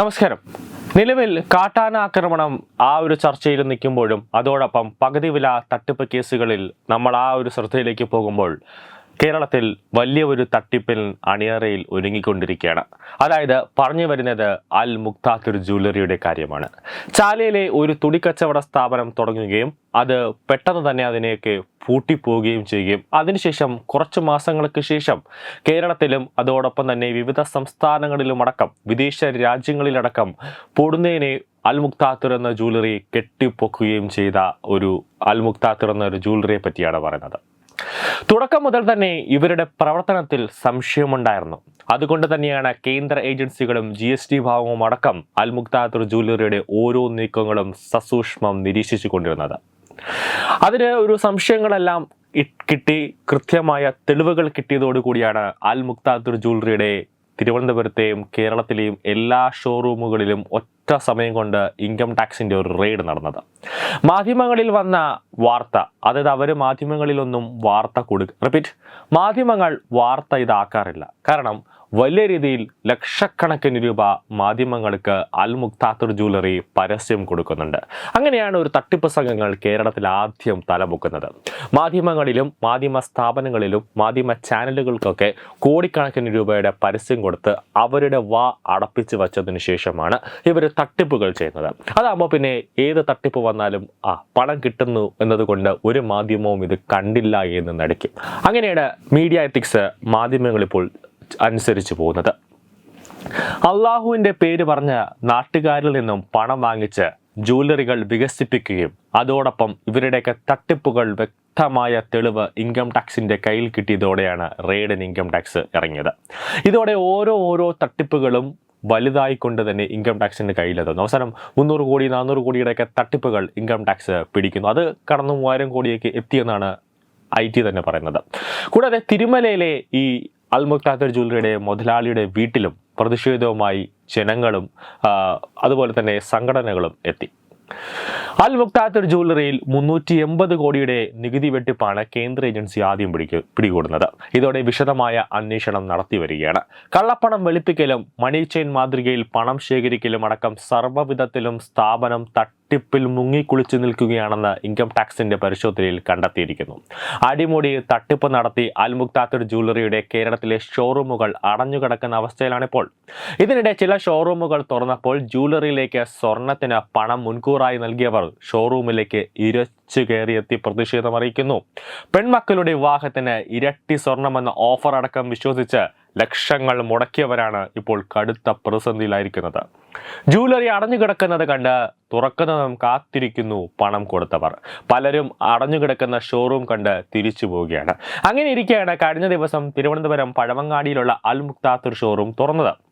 നമസ്കാരം. നിലവിൽ കാട്ടാന ആക്രമണം ആ ഒരു ചർച്ചയിൽ നിൽക്കുമ്പോഴും അതോടൊപ്പം പകുതി വില തട്ടിപ്പ് കേസുകളിൽ നമ്മൾ ആ ഒരു ശ്രദ്ധയിലേക്ക് പോകുമ്പോൾ കേരളത്തിൽ വലിയ ഒരു തട്ടിപ്പിൽ അണിയറയിൽ ഒരുങ്ങിക്കൊണ്ടിരിക്കുകയാണ്. അതായത് പറഞ്ഞു വരുന്നത് അൽ മുക്താത്തുർ ജ്വല്ലറിയുടെ കാര്യമാണ്. ചാലയിലെ ഒരു തുണിക്കച്ചവട സ്ഥാപനം തുടങ്ങുകയും അത് പെട്ടെന്ന് തന്നെ അതിനെയൊക്കെ പൂട്ടിപ്പോവുകയും ചെയ്യുകയും അതിനുശേഷം കുറച്ച് മാസങ്ങൾക്ക് ശേഷം കേരളത്തിലും അതോടൊപ്പം തന്നെ വിവിധ സംസ്ഥാനങ്ങളിലുമടക്കം വിദേശ രാജ്യങ്ങളിലടക്കം പൊടുന്നതിനെ അൽ മുക്താത്തുർ എന്ന ജ്വല്ലറി കെട്ടിപ്പൊക്കുകയും ചെയ്ത ഒരു അൽ മുക്താത്തുർ എന്ന ഒരു ജ്വല്ലറിയെ പറ്റിയാണ് പറയുന്നത്. തുടക്കം മുതൽ തന്നെ ഇവരുടെ പ്രവർത്തനത്തിൽ സംശയമുണ്ടായിരുന്നു. അതുകൊണ്ട് തന്നെയാണ് കേന്ദ്ര ഏജൻസികളും ജി എസ് ടി ഭാഗവും അടക്കം അൽ മുക്താത്തുർ ജ്വല്ലറിയുടെ ഓരോ നീക്കങ്ങളും സസൂക്ഷ്മം നിരീക്ഷിച്ചു കൊണ്ടിരുന്നത് അതിന് ഒരു സംശയങ്ങളെല്ലാം കിട്ടി കൃത്യമായ തെളിവുകൾ കിട്ടിയതോടുകൂടിയാണ് അൽ മുക്താത്തുർ ജ്വല്ലറിയുടെ തിരുവനന്തപുരത്തെയും കേരളത്തിലെയും എല്ലാ ഷോറൂമുകളിലും ഒറ്റ സമയം കൊണ്ട് ഇൻകം ടാക്സിന്റെ ഒരു റെയ്ഡ് നടന്നത്. മാധ്യമങ്ങളിൽ വന്ന വാർത്ത അതായത് അവർ മാധ്യമങ്ങളിലൊന്നും വാർത്ത കൊടുക്ക റിപ്പീറ്റ് മാധ്യമങ്ങൾ വാർത്ത ഇതാക്കാറില്ല. കാരണം വലിയ രീതിയിൽ ലക്ഷക്കണക്കിന് രൂപ മാധ്യമങ്ങൾക്ക് അൽ മുക്താത്തുർ ജ്വല്ലറി പരസ്യം കൊടുക്കുന്നുണ്ട്. അങ്ങനെയാണ് ഒരു തട്ടിപ്പ് സംഘങ്ങൾ കേരളത്തിൽ ആദ്യം തലമുക്കുന്നത് മാധ്യമങ്ങളിലും മാധ്യമ സ്ഥാപനങ്ങളിലും മാധ്യമ ചാനലുകൾക്കൊക്കെ കോടിക്കണക്കിന് രൂപയുടെ പരസ്യം കൊടുത്ത് അവരുടെ വാ അടപ്പിച്ച് വച്ചതിന് ശേഷമാണ് ഇവർ തട്ടിപ്പുകൾ ചെയ്യുന്നത്. അതാകുമ്പോൾ പിന്നെ ഏത് തട്ടിപ്പ് വന്നാലും ആ പണം കിട്ടുന്നു എന്നതുകൊണ്ട് ഒരു മാധ്യമവും ഇത് കണ്ടില്ല എന്ന് നടിക്കും. അങ്ങനെയാണ് മീഡിയ എത്തിക്സ് മാധ്യമങ്ങൾ ഇപ്പോൾ അനുസരിച്ച് പോകുന്നത്. അള്ളാഹുവിന്റെ പേര് പറഞ്ഞ നാട്ടുകാരിൽ നിന്നും പണം വാങ്ങിച്ച് ജ്വല്ലറികൾ വികസിപ്പിക്കുകയും അതോടൊപ്പം ഇവരുടെയൊക്കെ തട്ടിപ്പുകൾ വ്യക്തമായ തെളിവ് ഇൻകം ടാക്സിന്റെ കയ്യിൽ കിട്ടിയതോടെയാണ് റെയ്ഡൻ ഇൻകം ടാക്സ് ഇറങ്ങിയത്. ഇതോടെ ഓരോ ഓരോ തട്ടിപ്പുകളും വലുതായിക്കൊണ്ട് തന്നെ ഇൻകം ടാക്സിന്റെ കയ്യിലെത്തുന്നു. അവസാനം മുന്നൂറ് കോടി നാനൂറ് കോടിയുടെയൊക്കെ തട്ടിപ്പുകൾ ഇൻകം ടാക്സ് പിടിക്കുന്നു. അത് കടന്നു മൂവായിരം കോടിയൊക്കെ എത്തിയെന്നാണ് ഐ ടി തന്നെ പറയുന്നത്. കൂടാതെ തിരുമലയിലെ ഈ അൽ മുക്താദർ ജ്വല്ലറിയുടെ മുതലാളിയുടെ വീട്ടിലും പ്രതിഷേധവുമായി ജനങ്ങളും അതുപോലെ തന്നെ സംഘടനകളും എത്തി. അൽ മുക്താദർ ജ്വല്ലറിയിൽ മുന്നൂറ്റി എൺപത് കോടിയുടെ നികുതി വെട്ടിപ്പാണ് കേന്ദ്ര ഏജൻസി ആദ്യം പിടിക്ക് പിടികൂടുന്നത്. ഇതോടെ വിശദമായ അന്വേഷണം നടത്തി വരികയാണ്. കള്ളപ്പണം വെളുപ്പിക്കലും മണി ചെയിൻ മാതൃകയിൽ പണം ശേഖരിക്കലും അടക്കം സർവവിധത്തിലും സ്ഥാപനം തട്ടിപ്പിൽ മുങ്ങിക്കുളിച്ചു നിൽക്കുകയാണെന്ന് ഇൻകം ടാക്സിന്റെ പരിശോധനയിൽ കണ്ടെത്തിയിരിക്കുന്നു. അടിമുടി തട്ടിപ്പ് നടത്തി അൽ മുക്താത്തുർ ജ്വല്ലറിയുടെ കേരളത്തിലെ ഷോറൂമുകൾ അടഞ്ഞുകിടക്കുന്ന അവസ്ഥയിലാണിപ്പോൾ ഇതിനിടെ ചില ഷോറൂമുകൾ തുറന്നപ്പോൾ ജ്വല്ലറിയിലേക്ക് സ്വർണത്തിന് പണം മുൻകൂറായി നൽകിയവർ ഷോറൂമിലേക്ക് ഇരച്ചു കയറിയെത്തി പ്രതിഷേധം അറിയിക്കുന്നു. പെൺമക്കളുടെ വിവാഹത്തിന് ഇരട്ടി സ്വർണമെന്ന ഓഫർ അടക്കം വിശ്വസിച്ച് ലക്ഷങ്ങൾ മുടക്കിയവരാണ് ഇപ്പോൾ കടുത്ത പ്രതിസന്ധിയിലായിരിക്കുന്നത്. അടഞ്ഞു അടഞ്ഞുകിടക്കുന്നത് കണ്ട് തുറക്കുന്നതും കാത്തിരിക്കുന്നു പണം കൊടുത്തവർ. പലരും അടഞ്ഞുകിടക്കുന്ന ഷോറൂം കണ്ട് തിരിച്ചു പോവുകയാണ്. അങ്ങനെ ഇരിക്കുകയാണ് കഴിഞ്ഞ ദിവസം തിരുവനന്തപുരം പഴവങ്ങാടിയിലുള്ള അൽ മുക്താത്തൂർ ഷോറൂം തുറന്നത്.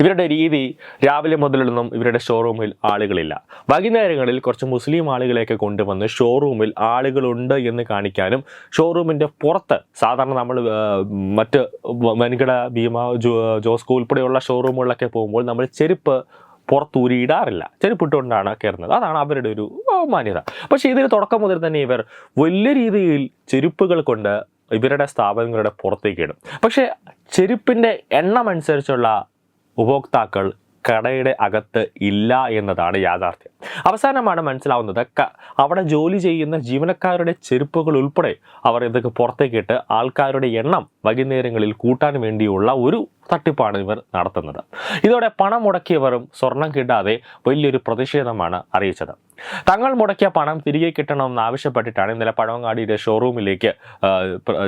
ഇവരുടെ രീതി രാവിലെ മുതലൊന്നും ഇവരുടെ ഷോറൂമിൽ ആളുകളില്ല. വൈകുന്നേരങ്ങളിൽ കുറച്ച് മുസ്ലിം ആളുകളെയൊക്കെ കൊണ്ടുവന്ന് ഷോറൂമിൽ ആളുകളുണ്ട് എന്ന് കാണിക്കാനും ഷോറൂമിന്റെ പുറത്ത് സാധാരണ നമ്മൾ മറ്റ് വൻകിട ഭീമ ജോസ്കോ ഉൾപ്പെടെയുള്ള ഷോറൂമുകളിലൊക്കെ പോകുമ്പോൾ നമ്മൾ ചെരുപ്പ് പുറത്തൂരിയിടാറില്ല ചെരുപ്പിട്ടുകൊണ്ടാണ് കയറുന്നത്. അതാണ് അവരുടെ ഒരു മാന്യത. പക്ഷേ ഇതിന് തുടക്കം മുതൽ തന്നെ ഇവർ വലിയ രീതിയിൽ ചെരുപ്പുകൾ കൊണ്ട് ഇവരുടെ സ്ഥാപനങ്ങളുടെ പുറത്തേക്ക് ഇടും. പക്ഷേ ചെരുപ്പിന്റെ എണ്ണം അനുസരിച്ചുള്ള ഉപഭോക്താക്കൾ കടയുടെ അകത്ത് ഇല്ല എന്നതാണ് യാഥാർത്ഥ്യം. അവസാനമാണ് മനസ്സിലാവുന്നത് അവിടെ ജോലി ചെയ്യുന്ന ജീവനക്കാരുടെ ചെരുപ്പുകൾ ഉൾപ്പെടെ അവർ ഇതൊക്കെ പുറത്തേക്കിട്ട് ആൾക്കാരുടെ എണ്ണം വൈകുന്നേരങ്ങളിൽ കൂട്ടാൻ വേണ്ടിയുള്ള ഒരു തട്ടിപ്പാണ് ഇവർ നടത്തുന്നത്. ഇതോടെ പണം മുടക്കിയവരും സ്വർണം കിട്ടാതെ വലിയൊരു പ്രതിഷേധമാണ് അറിയിച്ചത്. തങ്ങൾ മുടക്കിയ പണം തിരികെ കിട്ടണമെന്ന് ആവശ്യപ്പെട്ടിട്ടാണ് ഇന്നലെ പഴവങ്ങാടിയുടെ ഷോറൂമിലേക്ക്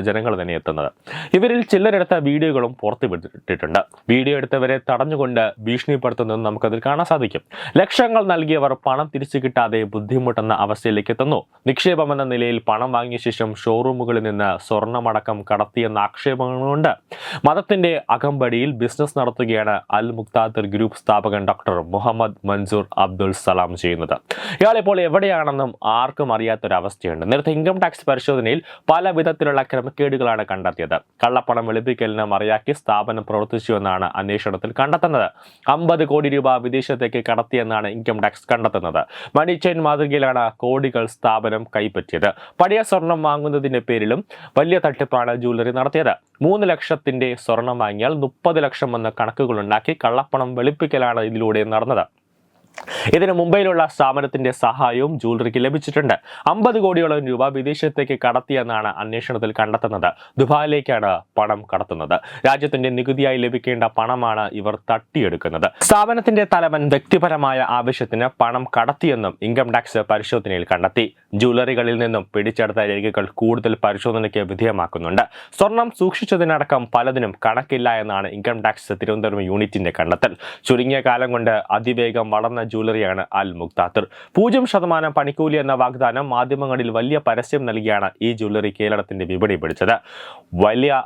ജനങ്ങൾ തന്നെ എത്തുന്നത്. ഇവരിൽ ചിലരെടുത്ത വീഡിയോകളും പുറത്തു വിട്ടിട്ടുണ്ട്. വീഡിയോ എടുത്തവരെ തടഞ്ഞുകൊണ്ട് ഭീഷണിപ്പെടുത്തുന്നതെന്ന് നമുക്കതിൽ കാണാൻ സാധിക്കും. ലക്ഷങ്ങൾ നൽകിയവർ പണം തിരിച്ചു കിട്ടാതെ ബുദ്ധിമുട്ടുന്ന അവസ്ഥയിലേക്ക് എത്തുന്നു. നിക്ഷേപം എന്ന നിലയിൽ പണം വാങ്ങിയ ശേഷം ഷോറൂമുകളിൽ നിന്ന് സ്വർണമടക്കം കടത്തിയെന്ന ആക്ഷേപങ്ങളുണ്ട്. മതത്തിന്റെ അകമ്പടിയിൽ ബിസിനസ് നടത്തുകയാണ് അൽ മുക്താദർ ഗ്രൂപ്പ് സ്ഥാപകൻ ഡോക്ടർ മുഹമ്മദ് മൻസൂർ അബ്ദുൾ സലാം ചെയ്യുന്നത്. ഇയാൾ ഇപ്പോൾ എവിടെയാണെന്നും ആർക്കും അറിയാത്തൊരവസ്ഥയുണ്ട്. നേരത്തെ ഇൻകം ടാക്സ് പരിശോധനയിൽ പല വിധത്തിലുള്ള ക്രമക്കേടുകളാണ് കണ്ടെത്തിയത്. കള്ളപ്പണം വെളുപ്പിക്കലിന് മറിയാക്കി സ്ഥാപനം പ്രവർത്തിച്ചുവെന്നാണ് അന്വേഷണത്തിൽ കണ്ടെത്തുന്നത്. അമ്പത് കോടി രൂപ വിദേശത്തേക്ക് കടത്തിയെന്നാണ് ഇൻകം ടാക്സ് കണ്ടെത്തുന്നത്. മണി ചെയിൻ മാതൃകയിലാണ് കോടികൾ സ്ഥാപനം കൈപ്പറ്റിയത്. പഴയ സ്വർണം വാങ്ങുന്നതിന്റെ പേരിലും വലിയ തട്ടിപ്പാണ് ജ്വല്ലറി നടത്തിയത്. മൂന്ന് ലക്ഷത്തിന്റെ സ്വർണം വാങ്ങിയാൽ മുപ്പത് ലക്ഷം എന്ന കണക്കുകളുണ്ടാക്കി കള്ളപ്പണം വെളുപ്പിക്കലാണ് ഇതിലൂടെ നടന്നത്. ഇതിന് മുംബൈയിലുള്ള സ്ഥാപനത്തിന്റെ സഹായവും ജൂവലറിക്ക് ലഭിച്ചിട്ടുണ്ട്. അമ്പത് കോടിയോളം രൂപ വിദേശത്തേക്ക് കടത്തിയെന്നാണ് അന്വേഷണത്തിൽ കണ്ടെത്തുന്നത്. ദുബായിലേക്കാണ് പണം കടത്തുന്നത്. രാജ്യത്തിന്റെ നികുതിയായി ലഭിക്കേണ്ട പണമാണ് ഇവർ തട്ടിയെടുക്കുന്നത്. സ്ഥാപനത്തിന്റെ തലവൻ വ്യക്തിപരമായ ആവശ്യത്തിന് പണം കടത്തിയെന്നും ഇൻകം ടാക്സ് പരിശോധനയിൽ കണ്ടെത്തി. ജൂവലറികളിൽ നിന്നും പിടിച്ചെടുത്ത രേഖകൾ കൂടുതൽ പരിശോധനയ്ക്ക് വിധേയമാക്കുന്നുണ്ട്. സ്വർണം സൂക്ഷിച്ചതിനടക്കം പലതിനും കണക്കില്ല എന്നാണ് ഇൻകം ടാക്സ് തിരുവനന്തപുരം യൂണിറ്റിന്റെ കണ്ടെത്തൽ. ചുരുങ്ങിയ കാലം കൊണ്ട് അതിവേഗം വളർന്ന ജൂവലറിയാണ് അൽ മുക്താത്തർ പൂജ്യം ശതമാനം പണിക്കൂലി എന്ന വാഗ്ദാനം മാധ്യമങ്ങളിൽ വലിയ പരസ്യം നൽകിയാണ് ഈ ജ്വല്ലറി കേരളത്തിന്റെ വിപണി പിടിച്ചത്. വലിയ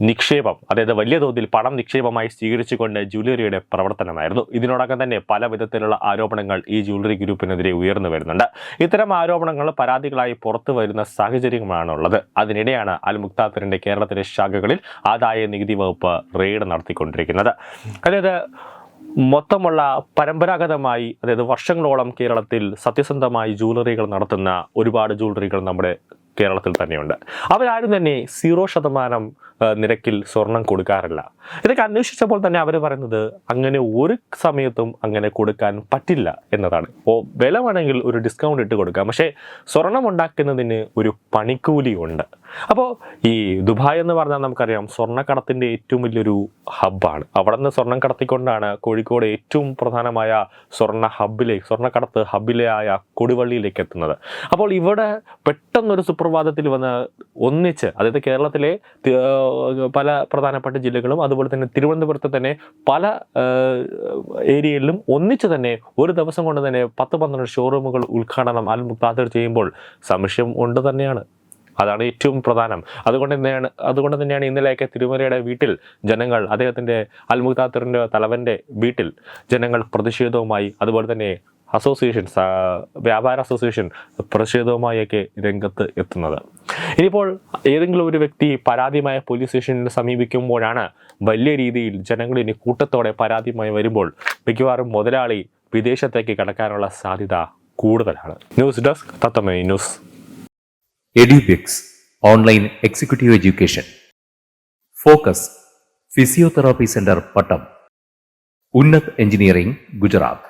നിക്ഷേപം അതായത് വലിയ തോതിൽ പണം നിക്ഷേപമായി സ്വീകരിച്ചുകൊണ്ട് ജ്വല്ലറിയുടെ പ്രവർത്തനമായിരുന്നു. ഇതിനോടകം തന്നെ പല വിധത്തിലുള്ള ആരോപണങ്ങൾ ഈ ജ്വല്ലറി ഗ്രൂപ്പിനെതിരെ ഉയർന്നു വരുന്നുണ്ട്. ഇത്തരം ആരോപണങ്ങൾ പരാതികളായി പുറത്തു വരുന്ന സാഹചര്യങ്ങളാണുള്ളത് അതിനിടെയാണ് അൽ മുക്താത്തറിന്റെ കേരളത്തിലെ ശാഖകളിൽ ആദായ നികുതി വകുപ്പ് റെയ്ഡ് നടത്തിക്കൊണ്ടിരിക്കുന്നത്. അതായത് മൊത്തമുള്ള പരമ്പരാഗതമായി അതായത് വർഷങ്ങളോളം കേരളത്തിൽ സത്യസന്ധമായി ജൂവലറികൾ നടത്തുന്ന ഒരുപാട് ജൂവലറികൾ നമ്മുടെ കേരളത്തിൽ തന്നെയുണ്ട്. അവരാരും തന്നെ സീറോ ശതമാനം നിരക്കിൽ സ്വർണം കൊടുക്കാറില്ല. ഇതൊക്കെ അന്വേഷിച്ചപ്പോൾ തന്നെ അവർ പറയുന്നത് അങ്ങനെ ഒരു സമയത്തും അങ്ങനെ കൊടുക്കാൻ പറ്റില്ല എന്നതാണ്. ഓ വില വേണമെങ്കിൽ ഒരു ഡിസ്കൗണ്ട് ഇട്ട് കൊടുക്കാം. പക്ഷേ സ്വർണം ഉണ്ടാക്കുന്നതിന് ഒരു പണിക്കൂലി ഉണ്ട് അപ്പോൾ ഈ ദുബായ് എന്ന് പറഞ്ഞാൽ നമുക്കറിയാം സ്വർണക്കടത്തിന്റെ ഏറ്റവും വലിയൊരു ഹബ്ബാണ്. അവിടെ നിന്ന് സ്വർണം കടത്തിക്കൊണ്ടാണ് കോഴിക്കോട് ഏറ്റവും പ്രധാനമായ സ്വർണ ഹബ്ബിലേക്ക് സ്വർണക്കടത്ത് ആയ കൊടുവള്ളിയിലേക്ക് എത്തുന്നത്. അപ്പോൾ ഇവിടെ പെട്ടെന്നൊരു സുപ്രഭാതത്തിൽ വന്ന് ഒന്നിച്ച് അതായത് കേരളത്തിലെ പല പ്രധാനപ്പെട്ട ജില്ലകളും അതുപോലെ തന്നെ തിരുവനന്തപുരത്ത് തന്നെ പല ഏരിയയിലും ഒന്നിച്ചു തന്നെ ഒരു ദിവസം കൊണ്ട് തന്നെ പത്ത് പന്ത്രണ്ട് ഷോറൂമുകൾ ഉദ്ഘാടനം അൽ മുക്താദർ ചെയ്യുമ്പോൾ സംശയം ഉണ്ട് തന്നെയാണ്. അതാണ് ഏറ്റവും പ്രധാനം. അതുകൊണ്ട് തന്നെയാണ് അതുകൊണ്ട് തന്നെയാണ് ഇന്നലെയൊക്കെ തിരുമലയുടെ വീട്ടിൽ ജനങ്ങൾ അദ്ദേഹത്തിന്റെ അൽമുഖ് താത്തറിന്റെ തലവന്റെ വീട്ടിൽ ജനങ്ങൾ പ്രതിഷേധവുമായി അതുപോലെ തന്നെ അസോസിയേഷൻ സ- വ്യാപാര അസോസിയേഷൻ പ്രതിഷേധവുമായൊക്കെ രംഗത്ത് എത്തുന്നത്. ഇനിയിപ്പോൾ ഏതെങ്കിലും ഒരു വ്യക്തി പരാതിയുമായ പോലീസ് സ്റ്റേഷനിൽ സമീപിക്കുമ്പോഴാണ് വലിയ രീതിയിൽ ജനങ്ങൾ ഇനി കൂട്ടത്തോടെ പരാതിയുമായി വരുമ്പോൾ മിക്കവാറും മുതലാളി വിദേശത്തേക്ക് കടക്കാനുള്ള സാധ്യത കൂടുതലാണ്. News desk തത്തമേ news. Edupix online executive education. Focus physiotherapy centre Pattom. Unnat engineering Gujarat.